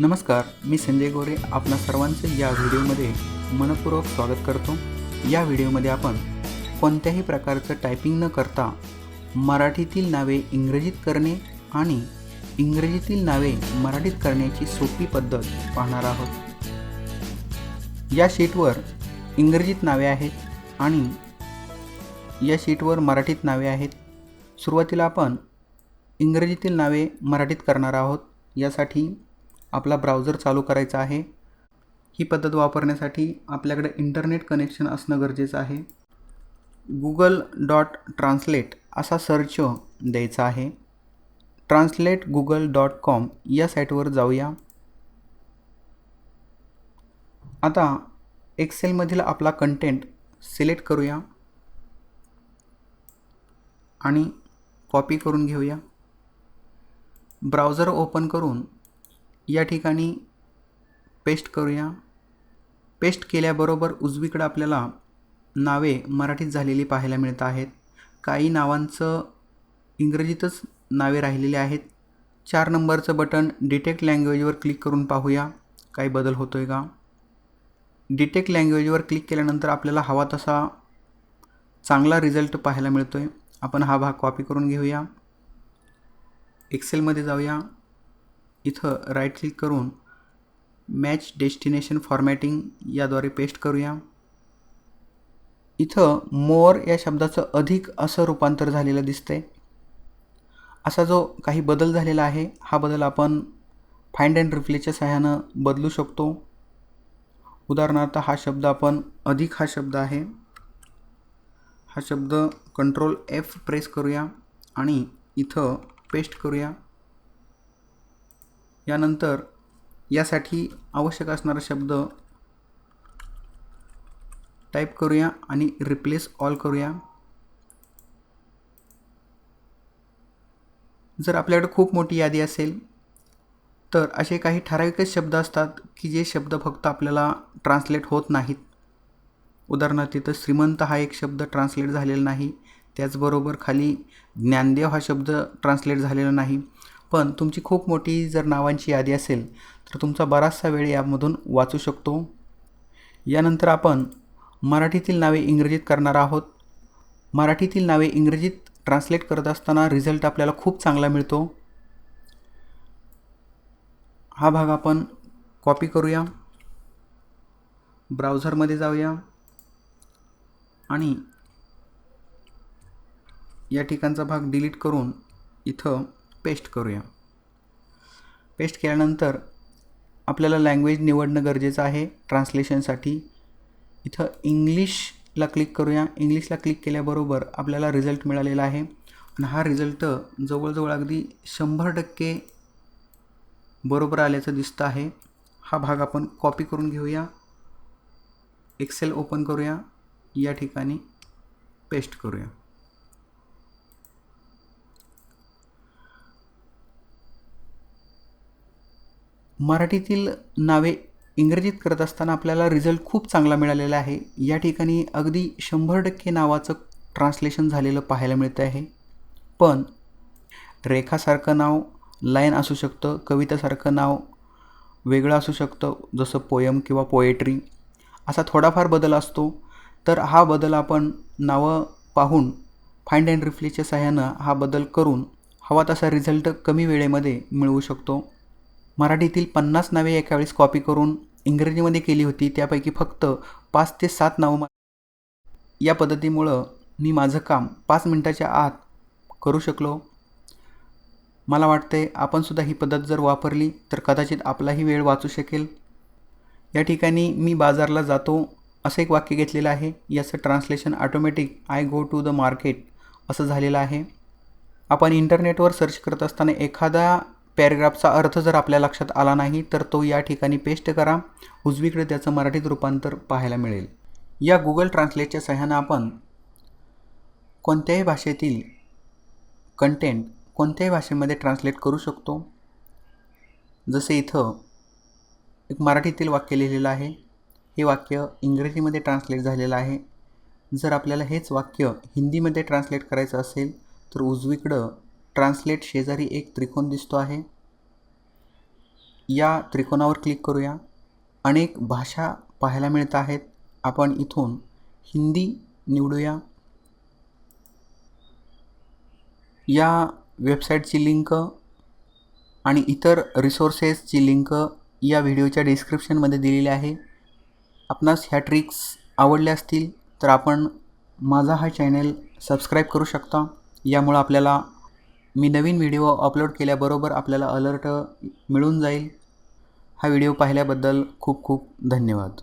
नमस्कार मी संजय गोरे आपणा सर्वांचे या व्हिडिओमध्ये मनपूर्वक स्वागत करतो. या व्हिडिओमध्ये आपण कोणत्याही प्रकारचं टायपिंग न करता मराठीतील नावे इंग्रजीत करणे आणि इंग्रजीतील नावे मराठीत करण्याची सोपी पद्धत पाहणार आहोत. या शीटवर इंग्रजीत नावे आहेत आणि या शीटवर मराठीत नावे आहेत. सुरुवातीला आपण इंग्रजीतील नावे मराठीत करणार आहोत. यासाठी आपला ब्राउझर चालू करायचा आहे. ही पद्धत वापरण्यासाठी आपल्याकडे इंटरनेट कनेक्शन असणं गरजेचं आहे. गुगल डॉट ट्रान्सलेट असा सर्च द्यायचा आहे. ट्रान्सलेट गुगल डॉट कॉम या साईटवर जाऊया. आता एक्सेलमधील आपला कंटेंट सिलेक्ट करूया. आणि कॉपी करून घेऊया. ब्राउझर ओपन करून या ठिकाणी पेस्ट करूया. पेस्ट केल्याबरोबर उजवीकडं आपल्याला नावे मराठीत झालेली पाहायला मिळत आहेत. काही नावांचं इंग्रजीतच नावे राहिलेली आहेत. चार नंबरचं बटन डिटेक्ट लँग्वेजवर क्लिक करून पाहूया. काही बदल होतो आहे का डिटेक्ट लँग्वेजवर क्लिक केल्यानंतर आपल्याला हवा तसा चांगला रिझल्ट पाहायला मिळतो आहे आपण हा भाग कॉपी करून घेऊया. एक्सेलमध्ये जाऊया. इथं राईट क्लिक करून मॅच डेस्टिनेशन फॉर्मॅटिंग याद्वारे पेस्ट करूया. इथं मोर या शब्दाचं अधिक असं रूपांतर झालेलं दिसतंय. असा जो काही बदल झालेला आहे हा बदल आपण फाइंड अँड रिप्लेच्या सहाय्यानं बदलू शकतो. उदाहरणार्थ हा शब्द आपण अधिक हा शब्द आहे. हा शब्द कंट्रोल एफ प्रेस करूया आणि इथं पेस्ट करूया. यानंतर यासाठी आवश्यक असणारा शब्द टाईप करूया आणि रिप्लेस ऑल करूया. जर आपल्याकडे खूप मोठी यादी असेल तर असे काही ठराविकच शब्द असतात की जे शब्द फक्त आपल्याला ट्रान्सलेट होत नाहीत. उदाहरणार्थ तिथं श्रीमंत हा एक शब्द ट्रान्सलेट झालेला नाही. त्याचबरोबर खाली ज्ञानदेव हा शब्द ट्रान्सलेट झालेला नाही. पण तुमची खूप मोठी जर नावांची यादी असेल तर तुमचा बराचसा वेळ यामधून वाचू शकतो. यानंतर आपण मराठीतील नावे इंग्रजीत करणार आहोत. मराठीतील नावे इंग्रजीत ट्रान्सलेट करत असताना रिझल्ट आपल्याला खूप चांगला मिळतो. हा भाग आपण कॉपी करूया. ब्राउझरमध्ये जाऊया. आणि या ठिकाणचा भाग डिलीट करून इथं पेस्ट करूया. पेस्ट केल्यानंतर आपल्याला लँग्वेज निवडणं गरजेचं आहे. ट्रान्सलेशनसाठी इथं इंग्लिशला क्लिक करूया. इंग्लिशला क्लिक केल्याबरोबर आपल्याला रिझल्ट मिळालेला आहे. आणि हा रिझल्ट जवळजवळ अगदी शंभर टक्के बरोबर आल्याचं दिसतं आहे. हा भाग आपण कॉपी करून घेऊया. एक्सेल ओपन करूया. या ठिकाणी पेस्ट करूया. मराठीतील नावे इंग्रजीत करत असताना आपल्याला रिझल्ट खूप चांगला मिळालेला आहे. या ठिकाणी अगदी शंभर टक्के नावाचं ट्रान्सलेशन झालेलं पाहायला मिळतं आहे पण रेखासारखं नाव लाईन असू शकतं कवितासारखं नाव वेगळं असू शकतं जसं पोयम किंवा पोएट्री असा थोडाफार बदल असतो. तर हा बदल आपण नावं पाहून फाइंड अँड रिफ्लेच्या सहाय्यानं हा बदल करून हवा तसा रिझल्ट कमी वेळेमध्ये मिळवू शकतो. मराठीतील पन्नास नावे एका वेळेस कॉपी करून इंग्रजीमध्ये केली होती. त्यापैकी फक्त पाच ते सात नावं या पद्धतीमुळं मी माझं काम पाच मिनटाच्या आत करू शकलो. मला वाटते आपणसुद्धा ही पद्धत जर वापरली तर कदाचित आपलाही वेळ वाचू शकेल. या ठिकाणी मी बाजारला जातो असं एक वाक्य घेतलेलं आहे. याचं translation automatic I go to the market असं झालेलं आहे. आपण इंटरनेटवर सर्च करत असताना एखादा पॅरेग्राफचा अर्थ जर आपल्या लक्षात आला नाही तर तो या ठिकाणी पेस्ट करा. उजवीकडे त्याचं मराठीत रूपांतर पाहायला मिळेल. या गुगल ट्रान्सलेटच्या सहाय्यानं आपण कोणत्याही भाषेतील कंटेंट कोणत्याही भाषेमध्ये ट्रान्सलेट करू शकतो. जसे इथं एक मराठीतील वाक्य लिहिलेलं आहे. हे वाक्य इंग्रजीमध्ये ट्रान्सलेट झालेलं आहे. जर आपल्याला हेच वाक्य हिंदीमध्ये ट्रान्सलेट करायचं असेल तर उजवीकडं ट्रान्सलेट शेजारी एक त्रिकोण दिसतो आहे. या त्रिकोणावर क्लिक करूया. अनेक भाषा पाहायला मिळत आहेत. आपण इथून हिंदी निवडूया. या वेबसाईटची लिंक आणि इतर रिसोर्सेसची लिंक या व्हिडिओच्या डिस्क्रिप्शनमध्ये दिलेली आहे. आपणास ह्या ट्रिक्स आवडल्या असतील तर आपण माझा हा चॅनल सबस्क्राईब करू शकता. यामुळं आपल्याला मी नवीन व्हिडिओ अपलोड केल्याबरोबर आपल्याला अलर्ट मिळून जाईल. हा व्हिडिओ पाहिल्याबद्दल खूप खूप धन्यवाद.